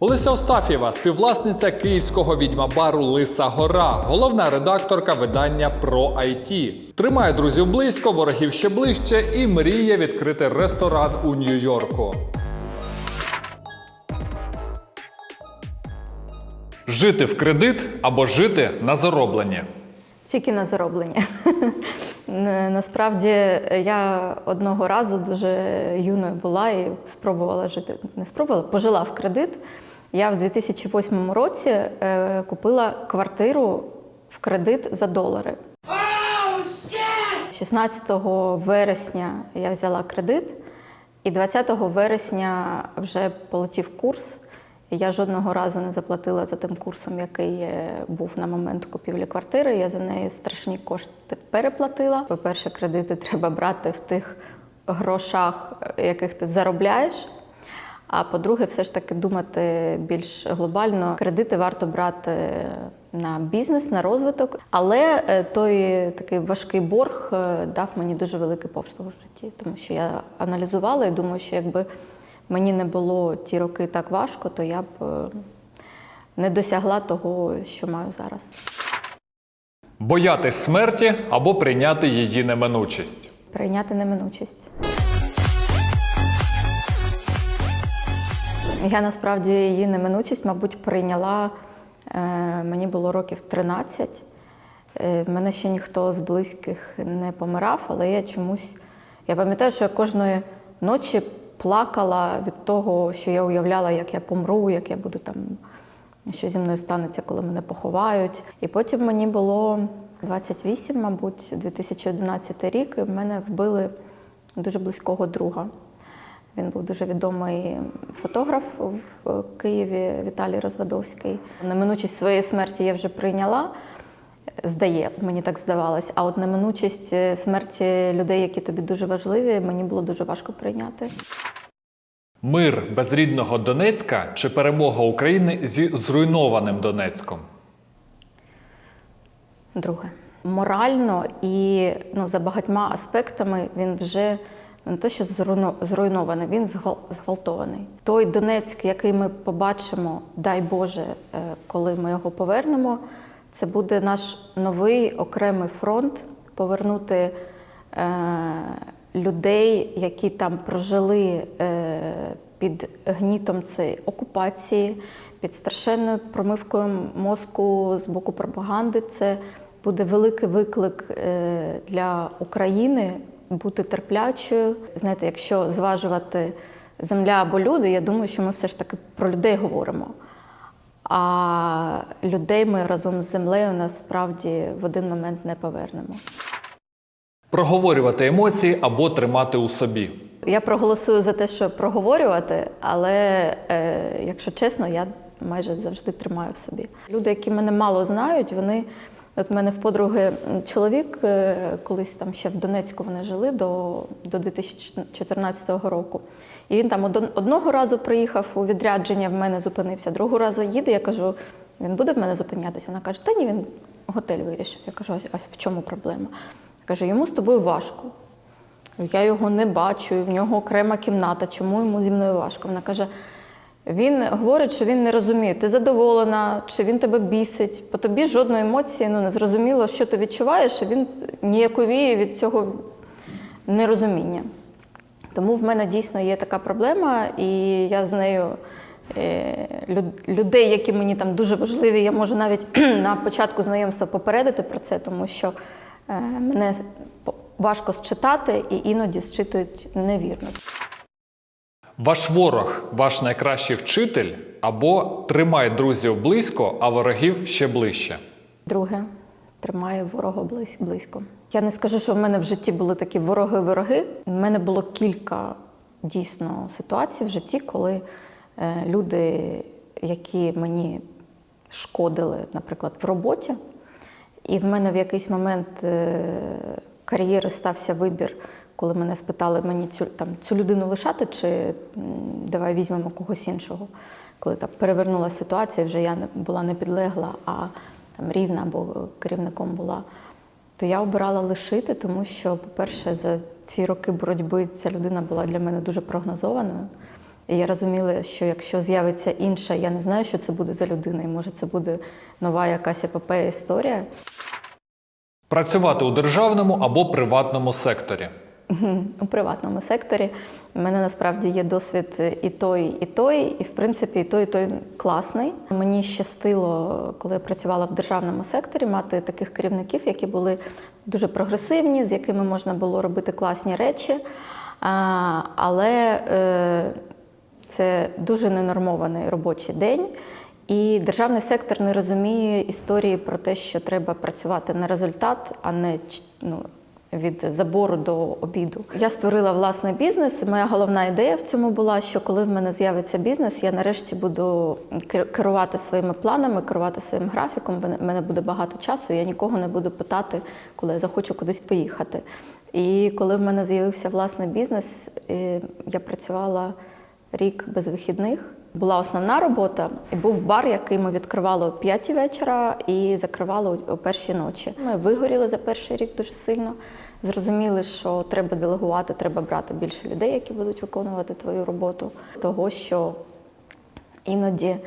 Олеся Остафєва, співвласниця київського відьмабару Лиса Гора, головна редакторка видання про IT. Тримає друзів близько, ворогів ще ближче і мріє відкрити ресторан у Нью-Йорку. Жити в кредит або жити на зароблення. Тільки на зароблення. Насправді я одного разу дуже юною була і спробувала жити. Не спробувала, пожила в кредит. Я в 2008 році е, купила квартиру в кредит за долари. 16 вересня я взяла кредит, і 20 вересня вже полетів курс. Я жодного разу не заплатила за тим курсом, який е, був на момент купівлі квартири. Я за неї страшні кошти переплатила. По-перше, кредити треба брати в тих грошах, е, яких ти заробляєш. А по-друге, все ж таки думати більш глобально. Кредити варто брати на бізнес, на розвиток. Але е, той такий важкий борг е, дав мені дуже великий поштовх в житті, тому що я аналізувала і думаю, що якби мені не було ті роки так важко, то я б е, не досягла того, що маю зараз. Боятись смерті або прийняти її неминучість. Прийняти неминучість. Я насправді її неминучість, мабуть, прийняла. е, Мені було років 13. Е, В мене ще ніхто з близьких не помирав, але я чомусь. Я пам'ятаю, що я кожної ночі плакала від того, що я уявляла, як я помру, як я буду там, що зі мною станеться, коли мене поховають. І потім мені було 28, мабуть, 2011 рік, і в мене вбили дуже близького друга. Він був дуже відомий фотограф в Києві Віталій Розвадовський. Неминучість своєї смерті я вже прийняла. Здає, мені так здавалось. А от неминучість е, смерті людей, які тобі дуже важливі, мені було дуже важко прийняти. Мир без рідного Донецька чи перемога України зі зруйнованим Донецьком. Друге. Морально і ну, за багатьма аспектами він вже не те, що зруйно- зруйнований, він зґвалтований. Той Донецьк, який ми побачимо, дай Боже, е, коли ми його повернемо, це буде наш новий окремий фронт повернути е, людей, які там прожили е, під гнітом цієї окупації, під страшенною промивкою мозку з боку пропаганди. Це буде великий виклик для України бути терплячою. Знаєте, якщо зважувати земля або люди, я думаю, що ми все ж таки про людей говоримо. А людей ми разом з землею насправді в один момент не повернемо. Проговорювати емоції або тримати у собі. Я проголосую за те, що проговорювати, але е, якщо чесно, я майже завжди тримаю в собі. Люди, які мене мало знають, вони. От в мене в подруги чоловік, е, колись там ще в Донецьку вони жили до, до 2014 року. І він там одного разу приїхав у відрядження, в мене зупинився, другого разу їде. Я кажу, він буде в мене зупинятися? Вона каже, та ні, він готель вирішив. Я кажу, а в чому проблема? Каже, йому з тобою важко. Я його не бачу, в нього окрема кімната, чому йому зі мною важко? Вона каже: він говорить, що він не розуміє, ти задоволена, чи він тебе бісить. По тобі жодної емоції, ну не зрозуміло, що ти відчуваєш, і він ніяковіє від цього нерозуміння. Тому в мене дійсно є така проблема, і я з нею е, людей, які мені там дуже важливі, я можу навіть на початку знайомства попередити про це, тому що е, мене важко считати і іноді считують невірно. Ваш ворог ваш найкращий вчитель або тримай друзів близько, а ворогів ще ближче. Друге, тримаю ворога близько. Я не скажу, що в мене в житті були такі вороги-вороги. У мене було кілька дійсно ситуацій в житті, коли е, люди, які мені шкодили, наприклад, в роботі, і в мене в якийсь момент е, кар'єри стався вибір, коли мене спитали мені цю, там, цю людину лишати, чи давай візьмемо когось іншого. Коли так перевернулася ситуація, вже я не була не підлегла, а там рівна або керівником була, то я обирала лишити, тому що, по-перше, за ці роки боротьби ця людина була для мене дуже прогнозованою. І я розуміла, що якщо з'явиться інша, я не знаю, що це буде за людина, і може це буде нова якась епопея історія. Працювати у державному або приватному секторі. У приватному секторі У мене насправді є досвід і той, і той, і в принципі і той, і той класний. Мені щастило, коли я працювала в державному секторі, мати таких керівників, які були дуже прогресивні, з якими можна було робити класні речі. Але е, це дуже ненормований робочий день. І державний сектор не розуміє історії про те, що треба працювати на результат, а не ну, від забору до обіду. Я створила власний бізнес. Моя головна ідея в цьому була, що коли в мене з'явиться бізнес, я нарешті буду керувати своїми планами, керувати своїм графіком. В мене- буде багато часу. Я нікого не буду питати, коли я захочу кудись поїхати. І коли в мене з'явився власний бізнес, е, я працювала рік без вихідних. Була основна робота, і був бар, який ми відкривали о 5 вечора і закривали о першій ночі. Ми вигоріли за перший рік дуже сильно. Зрозуміли, що треба делегувати, треба брати більше людей, які будуть виконувати твою роботу. Того, що іноді е,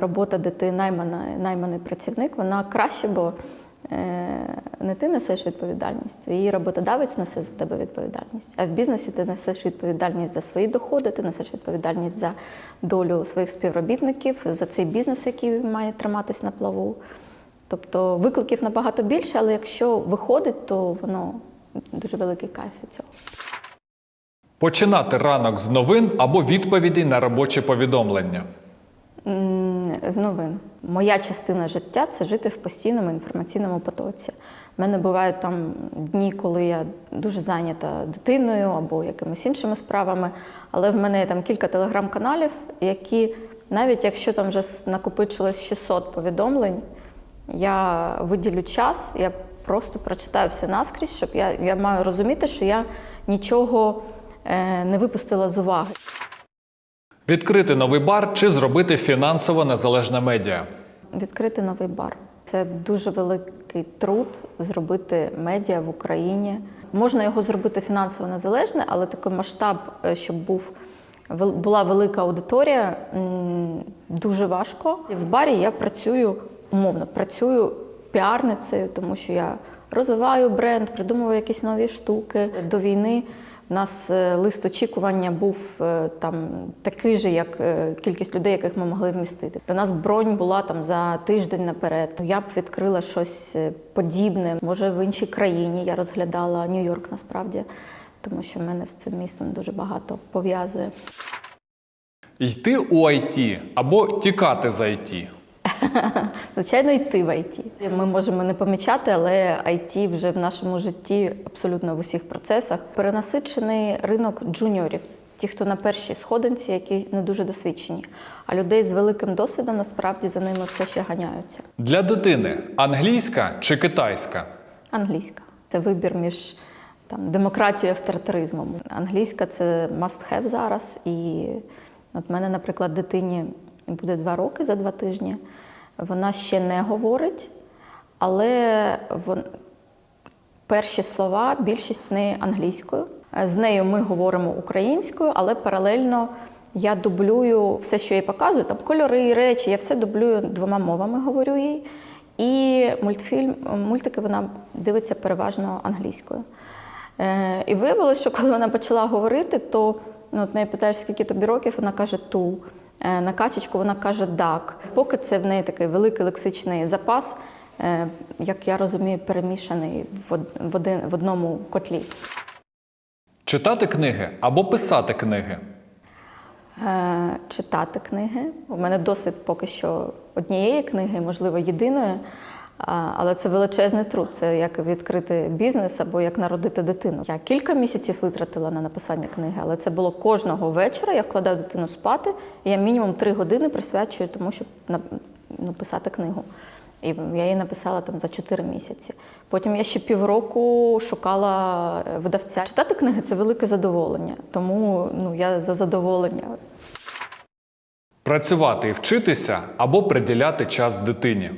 робота, де ти найманий, найманий працівник, вона краще, бо не ти несеш відповідальність, твій роботодавець несе за тебе відповідальність. А в бізнесі ти несеш відповідальність за свої доходи, ти несеш відповідальність за долю своїх співробітників, за цей бізнес, який має триматись на плаву. Тобто викликів набагато більше, але якщо виходить, то воно дуже великий кайф від цього. Починати ранок з новин або відповідей на робочі повідомлення. З новин. Моя частина життя це жити в постійному інформаційному потоці. У мене бувають там дні, коли я дуже зайнята дитиною або якимись іншими справами, але в мене є там кілька телеграм-каналів, які, навіть якщо там вже накопичилось 600 повідомлень, я виділю час, я просто прочитаю все наскрізь, щоб я, я маю розуміти, що я нічого е, не випустила з уваги. Відкрити новий бар чи зробити фінансово незалежне медіа. Відкрити новий бар. Це дуже великий труд зробити медіа в Україні. Можна його зробити фінансово незалежне, але такий масштаб, е, щоб був була велика аудиторія, дуже важко. В барі я працюю умовно, працюю піарницею, тому що я розвиваю бренд, придумую якісь нові штуки. До війни у нас е, лист очікування був е, там такий же, як е, кількість людей, яких ми могли вмістити. До нас бронь була там за тиждень наперед. Я б відкрила щось подібне, може в іншій країні. Я розглядала Нью-Йорк насправді, тому що мене з цим містом дуже багато пов'язує. Йти у IT або тікати з IT. Звичайно, йти в IT. Ми можемо не помічати, але IT вже в нашому житті абсолютно в усіх процесах. Перенасичений ринок джуніорів, ті, хто на першій сходинці, які не дуже досвідчені. А людей з великим досвідом насправді за ними все ще ганяються. Для дитини англійська чи китайська. Англійська це вибір між там демократією і авторитаризмом. Англійська це must have зараз. І от мене, наприклад, дитині буде два роки за два тижні. Вона ще не говорить, але вон... перші слова, більшість в неї англійською. З нею ми говоримо українською, але паралельно я дублюю все, що їй показую, там кольори, речі, я все дублюю двома мовами, говорю їй. І мультфільм, мультики вона дивиться переважно англійською. Е, і виявилося, що коли вона почала говорити, то ну, от неї питаєш, скільки тобі років, вона каже ту. Е, на качечку вона каже дак. Поки це в неї такий великий лексичний запас, е, як я розумію, перемішаний в, один, в одному котлі. Читати книги або писати книги. Е, читати книги. У мене досвід поки що однієї книги, можливо, єдиної, але це величезний труд. Це як відкрити бізнес або як народити дитину. Я кілька місяців витратила на написання книги, але це було кожного вечора. Я вкладаю дитину спати, і я мінімум три години присвячую тому, щоб написати книгу. І я її написала там за 4 місяці. Потім я ще півроку шукала е, видавця. Читати книги це велике задоволення, тому ну я за задоволення. Працювати і вчитися або приділяти час дитині.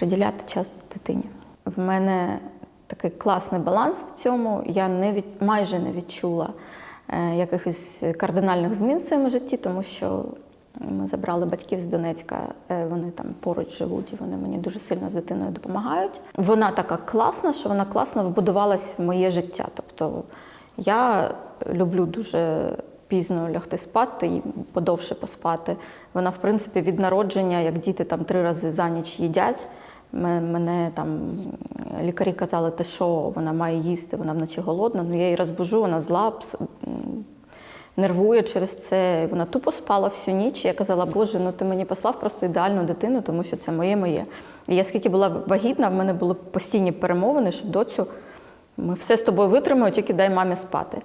Приділяти час дитині. В мене такий класний баланс в цьому. Я не від, майже не відчула е, якихось кардинальних змін в своєму житті, тому що ми забрали батьків з Донецька, е, вони там поруч живуть, і вони мені дуже сильно з дитиною допомагають. Вона така класна, що вона класно вбудувалась в моє життя. Тобто я люблю дуже пізно лягти спати і подовше поспати. Вона, в принципі, від народження, як діти там три рази за ніч їдять. Ме- Мене там лікарі казали, ти що, вона має їсти, вона вночі голодна. Ну я її розбужу, вона зла, нервує через це. Вона тупо спала всю ніч. Я казала, Боже, ну ти мені послав просто ідеальну дитину, тому що це моє моє. І я скільки була вагітна, в мене були постійні перемовини, що доцю ми все з тобою витримаємо, тільки дай мамі спати.